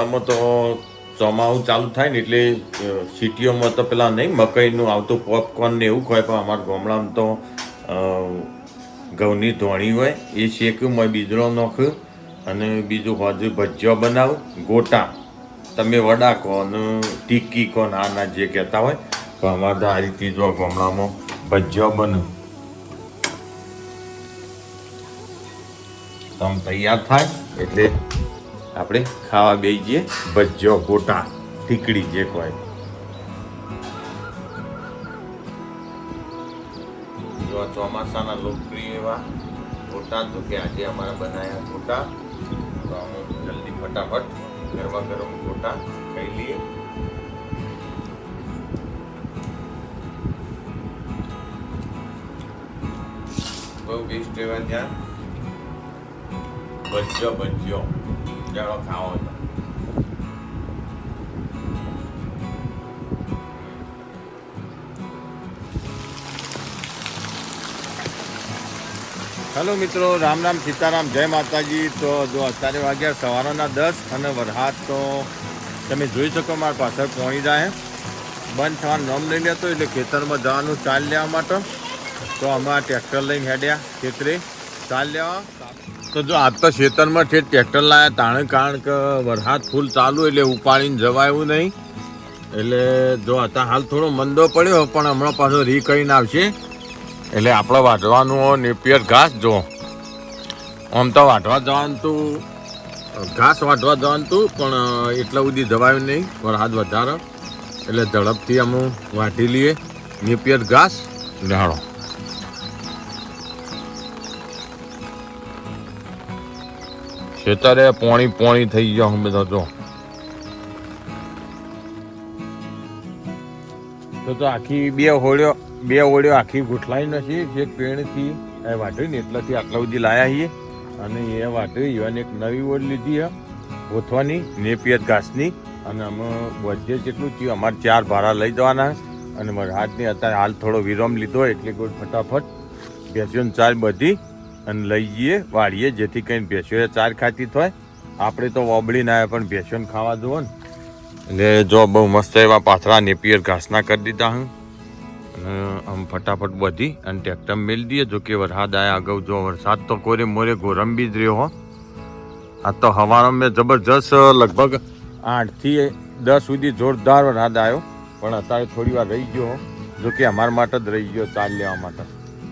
ગામડામાં તો ચોમાસું ચાલુ થાય ને એટલે સિટીઓમાં તો પેલા નહીં, મકઈનું આવતું પોપકોર્ન ને એવું હોય પણ અમારા ગામડામાં તો ઘઉંની ધોણી હોય, એ શેક્યું મેં બીજરો નાખ્યું, અને બીજું હજુ ભજીયો બનાવું ગોટા. તમે વડા કહો અને ટીક્કી કહો ને જે કહેતા હોય, તો અમારે આ રીતે જો ગામડામાં ભજીયો બને. તમ તૈયાર થાય, એટલે આપણે ખાવા બેસી જઈએ ભજીયો ગોટા ઠીકડી જે કોઈ. ચોમાસાના લોકપ્રિય એવા ગોટા તો કે આજે અમારે બનાવ્યા ગોટા. તો અમે જલ્દી ફટાફટ ગરમા ગરમ ગોટા ખાઈ લઈએ. બહુ બેસ્ટ એવા ત્યાં. ભજ્યો ભજ્યો જાણો ખાવો તો હેલો મિત્રો. રામ રામ, સીતારામ. જય માતાજી. તો જો અત્યારે વાગ્યા સવારના દસ અને વરસાદ તો તમે જોઈ શકો મારા પાછળ પહોંચી જાય. બંધ થવાનું નામ લઈ લેતો, એટલે ખેતરમાં જવાનું ચાલ લેવા માટે. તો અમે આ ટ્રેક્ટર લઈને હેડ્યા ખેતરે. ચાલ લેવા. તો જો આજ તો ખેતરમાં છે ટ્રેક્ટર લાયા, તાણે કારણ કે વરસાદ ફૂલ ચાલુ એટલે ઉપાડીને જવાયું નહીં. એટલે જો અત્યારે હાલ થોડો મંદો પડ્યો, પણ હમણાં પાછો રી કરીને આવશે. એટલે આપણે વાઢવાનું નેપિયર ઘાસ, જો. આમ તો વાઢવા જવાનું તું, ઘાસ વાઢવા જવાનું તું, પણ એટલા સુધી જવાયું નહીં, વરસાદ વધારે. એટલે ઝડપથી અમે વાઢી લઈએ. નેપિયર ઘાસ લેહાડો ખેતરે પોણી પોણી થઈ ગયો અમે તો તો તો આખી બે હોળ્યો બે હોળ્યો આખી ગોઠલાઈ નથી જે પેણથી, એ વાઢી ને એટલાથી આટલા સુધી લાયા છીએ. અને એ વાઢી એવાને એક નવી ઓળ લીધી છે ગોથવાની, નેપિયત ઘાસની. અને અમે બધે જેટલું થયું, અમારે ચાર ભાડા લઈ જવાના અને મારા હાથની અત્યારે હાલ થોડો વિરામ લીધો, એટલે કોઈ ફટાફટ બેસીઓને ચાલ બધી. અને લઈ જઈએ વાળીએ, જેથી કરીને ભેંસો ચાર ખાતી થાય આપણે તો વોબળી ના પણ ભેંસીઓને ખાવા જુઓ ને. એટલે જો બહુ મસ્ત એવા પાથરા નેપિયર ઘાસના કરી દીધા હું. આમ ફટાફટ બધી અને ટ્રેક્ટર મેળ દઈએ, જો કે વરસાદ આવ્યા અગાઉ જો વરસાદ તો કોરે મોરે ગોરંબી જ રહ્યો હો. આ તો હવાનો મેં જબરજસ્ત લગભગ આઠથી દસ સુધી જોરદાર વરસાદ આવ્યો પણ અત્યારે થોડી વાર રહી ગયો. જો કે અમારા માટે જ રહી ગયો ચાલ લેવા માટે.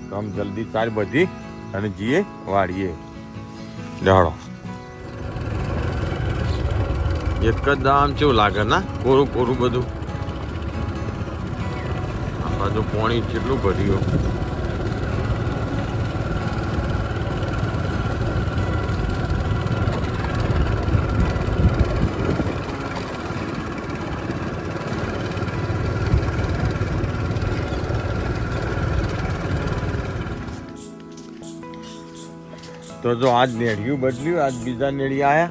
તો આમ જલ્દી ચાલ બધી અને જીએ વાળીએ. જાડો એક જ દામ કેવું લાગે, ના? કોરું કોરું બધું. આ બાજુ પાણી કેટલું ભર્યું? તો જો આજ નેડિયું બદલ્યું, આજ બીજા નેડી આવ્યા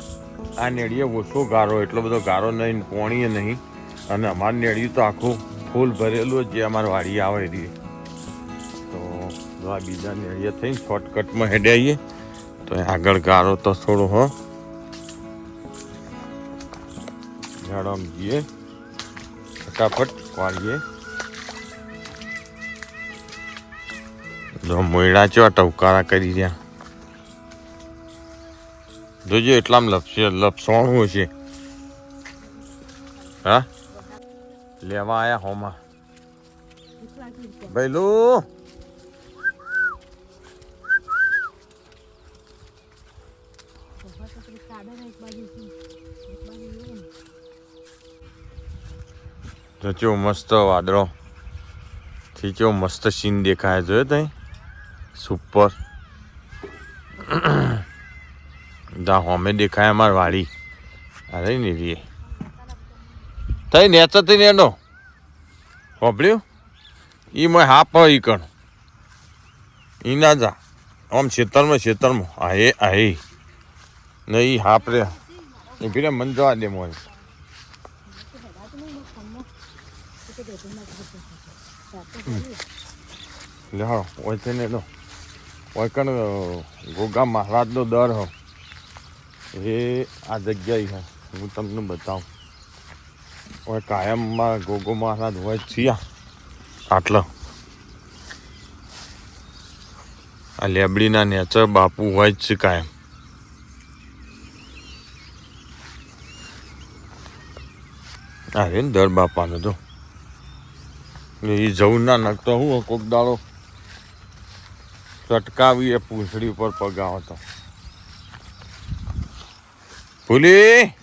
આ નેડીએ ઓછો ગારો, એટલો બધો ગારો નહીં, પોણીએ નહીં. અને અમારું નેડિયું તો આખું ફૂલ ભરેલું જે અમારે વાડી આવે રહી તો આ બીજા નેડીએ થઈને શોર્ટકટમાં હેડે આવીએ તો આગળ ગારો તો થોડો, હો. ઝાડમ જઈએ. ફટાફટ વાળીએ. જો મોયડા ચો ટવકારા કરી રહ્યા. જોજો એટલામાં લપસે લપસવાનું છે. હા? લેવા આયા હોમાં. લો. કેવો મસ્ત વાદળો. થી મસ્ત સીન દેખાય જોયો તઈ. સુપર. દા હોમે દેખાય અમાર વાડી. અરે ને રે તઈ નેચર તઈ નેનો? હોબળ્યું ઈ મેં હાપ ઈ કણ. ઈ ના જા. આમ છેતરમાં છેતરમાં. આ એ આ એ ને ઈ હાપ રે. એ ભીરે મન જવા દે મોય. લે હા ઓય તેને લો ઓય કણ, ગોગા મહારાજનો દર હો. એ આ જગ્યાએ છે હું તમને બતાવું. હવે કાયમમાં ગોગો મહારાજ હોય છીએ. આટલો. આ લેબડીના નેચર બાપુ હોય જ છે કાયમ. અરે દર બાપાનો તો એ જવું ના નાખતો હું કોક દાડો ચટકાવી એ પૂંછડી ઉપર પગ આવતો ફૂલી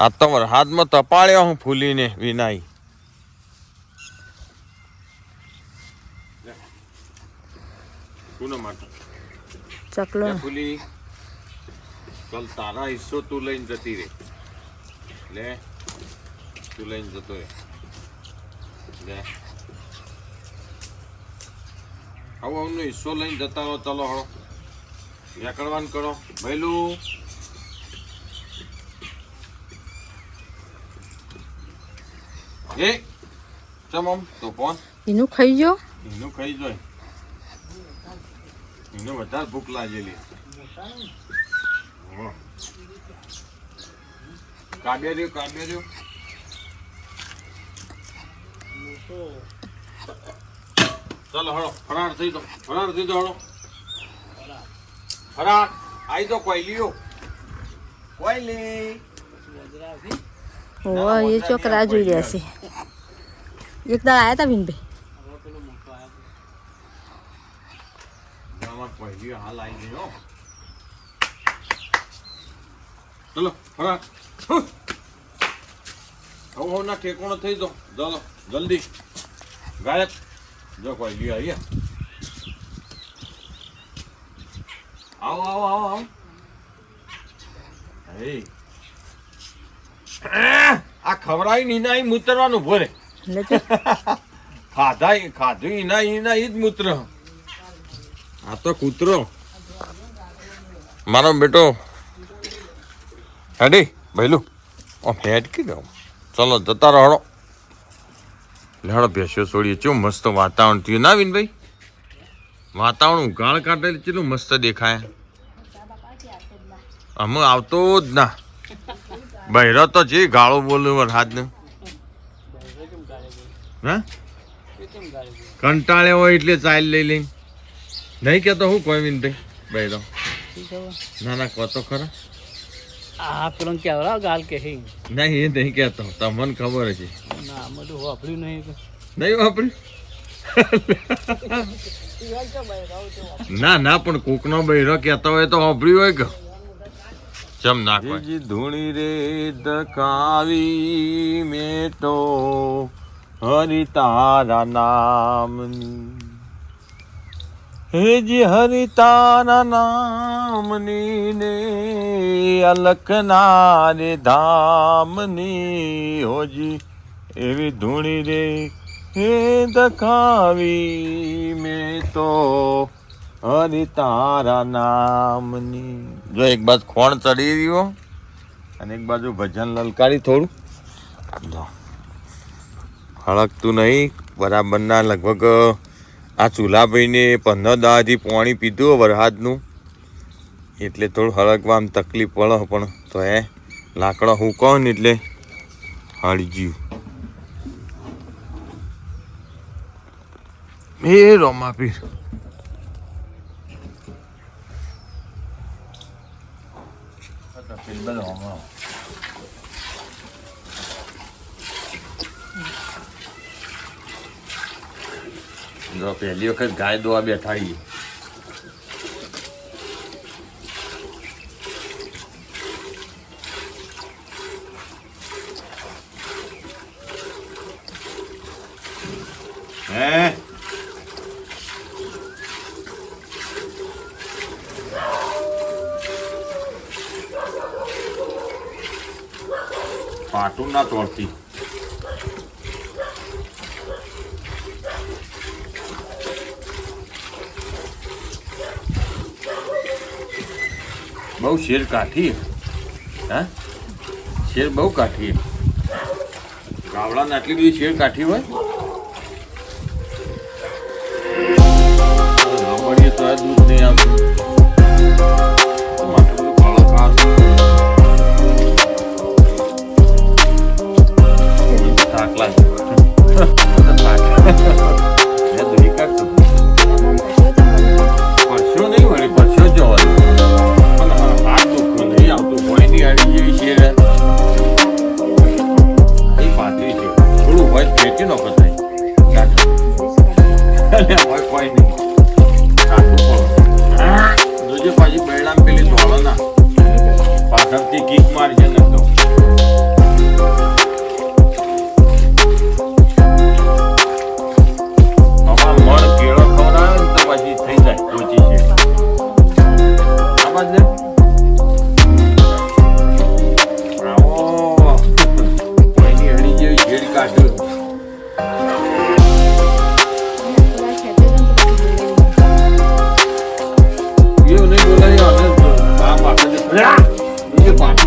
આ તમારા હાથમાં તપાળ્યો હું ફૂલીને વિનાઈ ચકલો ફૂલી ચાલ તારા હિસ્સો તું લઈને જતી રે લે તું લઈને જતો રે લે આવો અમનો હિસ્સો લઈને જતા રહો ચાલો હળો નીકળવાનું કરો ભૈલું એ ચમમ તો ફોન એનું ખાઈ જો. એનું ખાઈ જો એને વધારે ભૂખ લાગેલી. રહ્યો કાબ્યા ચાલો હળો ફરાર થઈ દો ફરાર થઈ દો હળો. ફરાર. આઈ દો કોયલીઓ. કોયલી. ઓ એ છોકરા જોઈ રહ્યા છે. એક દાડા આવ્યા હતા હો ચલો હવે ના ઠેકોણો થઈ દો ચાલો જલ્દી ગાયબ જો કોઈ આવી હે. આવો આવો આવો આવો આ ખવડાવી નીના મૂતરવાનું ભોરે ખાધા ખાધું એના એના એ જ મૂત્ર. આ તો કૂતરો. મારો બેટો. હેડી, ભૈલું, આમ હેડ કી દઉં. ચલો, જતા રહો લેડો ભેસ્યો છોડીએ. ચેવું મસ્ત વાતાવરણ થયું. ના વિનભાઈ વાતાવરણ ઉગાળ કાઢે કેટલું મસ્ત દેખાય. અમે આવતો જ ના. બહેરો તો જે ગાળો બોલ્યો વરસાદ ને હા? કંટાળ્યો હોય એટલે ચાલ લઈ લઈ. નહીં કેતો હું કોઈ ભાઈ. ભાઈ તો. ના ના કહો તો ખરા. આ પેલો કેવડા ગાલ કે નહીં એ નહીં કહેતો. તમને ખબર છે ના બધું વાપર્યું નહીં. નહીં વાપર્યું? ના ના પણ કોકનો બૈરો કેતો હોય તો વાપર્યું હોય કે? ચમ ના કોઈ ધૂણી રે દકાવી મેટો હરિ તારા નામની હેજી હરિ તારા નામની ને અલખના રે ધામની હોજી, એવી ધૂણી રે હે દખાવી મેં તો હરિ તારા નામની. જો એક બાજુ ખોણ ચડી રહ્યો અને એક બાજુ ભજન લલકારી થોડું. જો. હળકતું નહીં. બરાબરના લગભગ, આ ચૂલાભાઈને પંદર દાથી પાણી પીધું વરસાદનું એટલે થોડું હળગવામાં તકલીફ પડે પણ તો એ લાકડા હું કહો ને એટલે હળી ગયું. એ રોમા પીર. જો પહેલી વખત ગાય દોવા બેઠા છીએ હે? પાટું ના તોડતી બહુ શેર કાઠી. હા? શેર બહુ કાઠી. ગાવડાને આટલી બધી શેર કાઠી હોય? સાંભળીએ તો આ દૂધ નહીં આવતું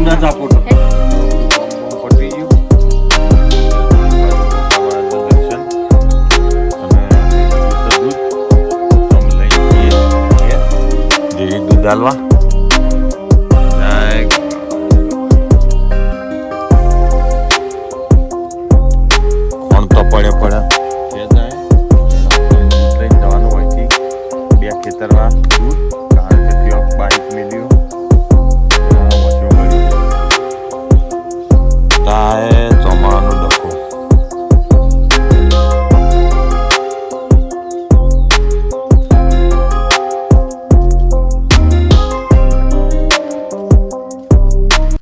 ના જા ફોટો પટવી ગયું. દર્શન અમે દૂધ હાલવા.